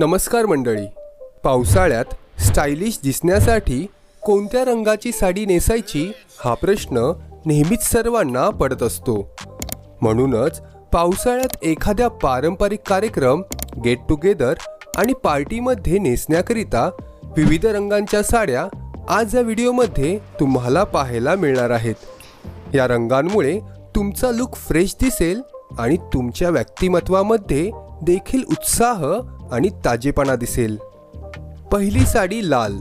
नमस्कार मंडळी. पावसाळ्यात स्टायलिश दिसण्यासाठी कोणत्या रंगाची साडी नेसायची हा प्रश्न नेहमीच सर्वांना पडत असतो. म्हणूनच पावसाळ्यात एखाद्या पारंपरिक कार्यक्रम गेट टुगेदर आणि पार्टीमध्ये नेसण्याकरिता विविध रंगांच्या साड्या आज या व्हिडिओमध्ये तुम्हाला पाहायला मिळणार आहेत. या रंगांमुळे तुमचा लुक फ्रेश दिसेल आणि तुमच्या व्यक्तिमत्वामध्ये देखील उत्साह आणि ताजेपणा दिसेल. पहिली साडी लाल.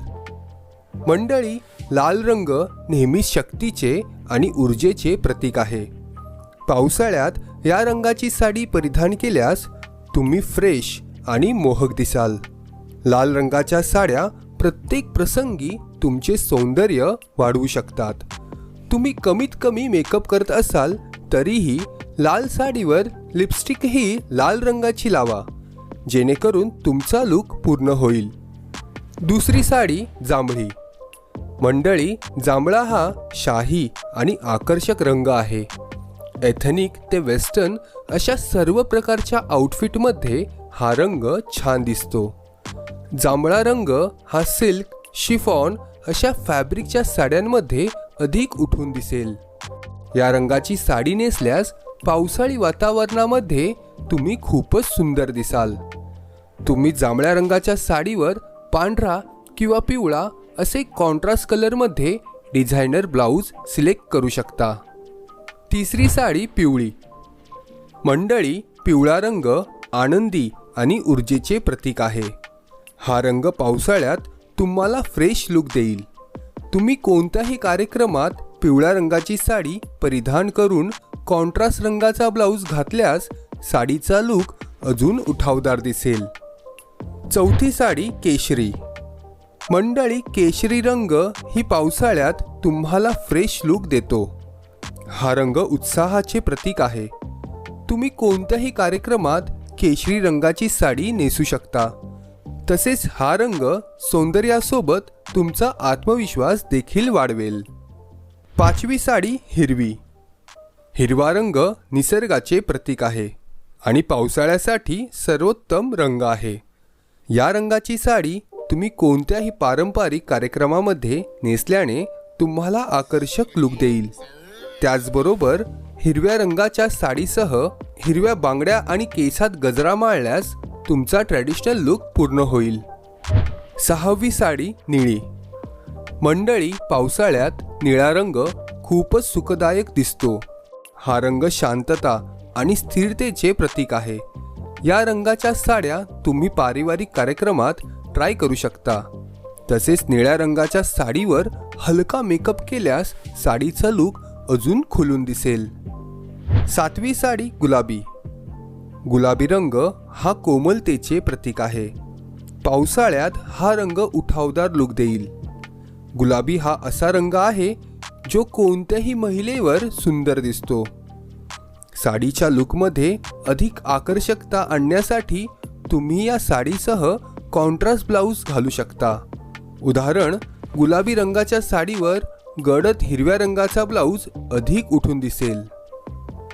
मंडळी लाल रंग नेहमी शक्तीचे आणि ऊर्जेचे प्रतीक आहे. पावसाळ्यात या रंगाची साडी परिधान केल्यास तुम्ही फ्रेश आणि मोहक दिसाल. लाल रंगाच्या साड्या प्रत्येक प्रसंगी तुमचे सौंदर्य वाढवू शकतात. तुम्ही कमीत कमी मेकअप करत असाल तरीही लाल साडीवर लिपस्टिकही लाल रंगाची लावा. जेणेकरून तुमचा लुक पूर्ण होईल. दुसरी साडी जांभळी. मंडळी जांभळा हा शाही आणि आकर्षक रंग आहे. एथनिक ते वेस्टर्न अशा सर्व प्रकारच्या आउटफिटमध्ये हा रंग छान दिसतो. जांभळा रंग हा सिल्क शिफॉन अशा फॅब्रिकच्या साड्यांमध्ये अधिक उठून दिसेल. या रंगाची साडी नेसल्यास पावसाळी वातावरणामध्ये तुम्ही खूपच सुंदर दिसाल. तुम्ही जांभळ्या रंगाच्या साडीवर पांढरा किंवा पिवळा असे कॉन्ट्रास्ट कलरमध्ये डिझायनर ब्लाऊज सिलेक्ट करू शकता. तिसरी साडी पिवळी. मंडळी पिवळा रंग आनंदी आणि ऊर्जेचे प्रतीक आहे. हा रंग पावसाळ्यात तुम्हाला फ्रेश लुक देईल. तुम्ही कोणत्याही कार्यक्रमात पिवळ्या रंगाची साडी परिधान करून कॉन्ट्रास्ट रंगाचा ब्लाऊज घातल्यास साडीचा लुक अजून उठावदार दिसेल. चौथी साडी केशरी. मंडळी केशरी रंग ही पावसाळ्यात तुम्हाला फ्रेश लुक देतो. हा रंग उत्साहाचे प्रतीक आहे. तुम्ही कोणत्याही कार्यक्रमात केशरी रंगाची साडी नेसू शकता. तसेच हा रंग सौंदर्यासोबत तुमचा आत्मविश्वास देखील वाढवेल. पाचवी साडी हिरवी. हिरवा रंग निसर्गाचे प्रतीक आहे आणि पावसाळ्यासाठी सर्वोत्तम रंग आहे. या रंगाची साडी तुम्ही कोणत्याही पारंपरिक कार्यक्रमामध्ये नेसल्याने तुम्हाला आकर्षक लुक देईल. त्याचबरोबर हिरव्या रंगाच्या साडीसह हिरव्या बांगड्या आणि केसात गजरा माळल्यास तुमचा ट्रॅडिशनल लुक पूर्ण होईल. सहावी साडी निळी. मंडळी पावसाळ्यात निळा रंग खूपच सुखदायक दिसतो. हा रंग शांतता आणि स्थिरतेचे प्रतीक आहे. या रंगाच्या साड्या तुम्ही पारिवारिक कार्यक्रमात ट्राय करू शकता. तसेच निळ्या रंगाच्या साडीवर हलका मेकअप केल्यास साडीचा लुक अजून खुलून दिसेल. सातवी साडी गुलाबी. गुलाबी रंग हा कोमलतेचे प्रतीक आहे. पावसाळ्यात हा रंग उठावदार लुक देईल. गुलाबी हा असा रंग आहे जो कोणत्याही महिलेवर सुंदर दिसतो. साडीच्या लुकमध्ये अधिक आकर्षकता आणण्यासाठी तुम्ही या साडीसह कॉन्ट्रास्ट ब्लाऊज घालू शकता. उदाहरण गुलाबी रंगाच्या साडीवर गडद हिरव्या रंगाचा ब्लाऊज अधिक उठून दिसेल.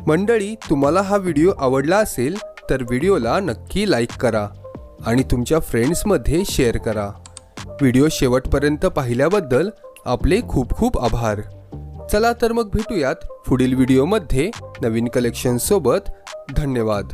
मंडळी तुम्हाला हा व्हिडिओ आवडला असेल तर व्हिडिओला नक्की लाईक करा आणि तुमच्या फ्रेंड्समध्ये शेअर करा. व्हिडिओ शेवटपर्यंत पाहिल्याबद्दल आपले खूप खूप आभार. चला तर मग भेटूयात पुढील व्हिडिओमध्ये नवीन कलेक्शनसोबत धन्यवाद.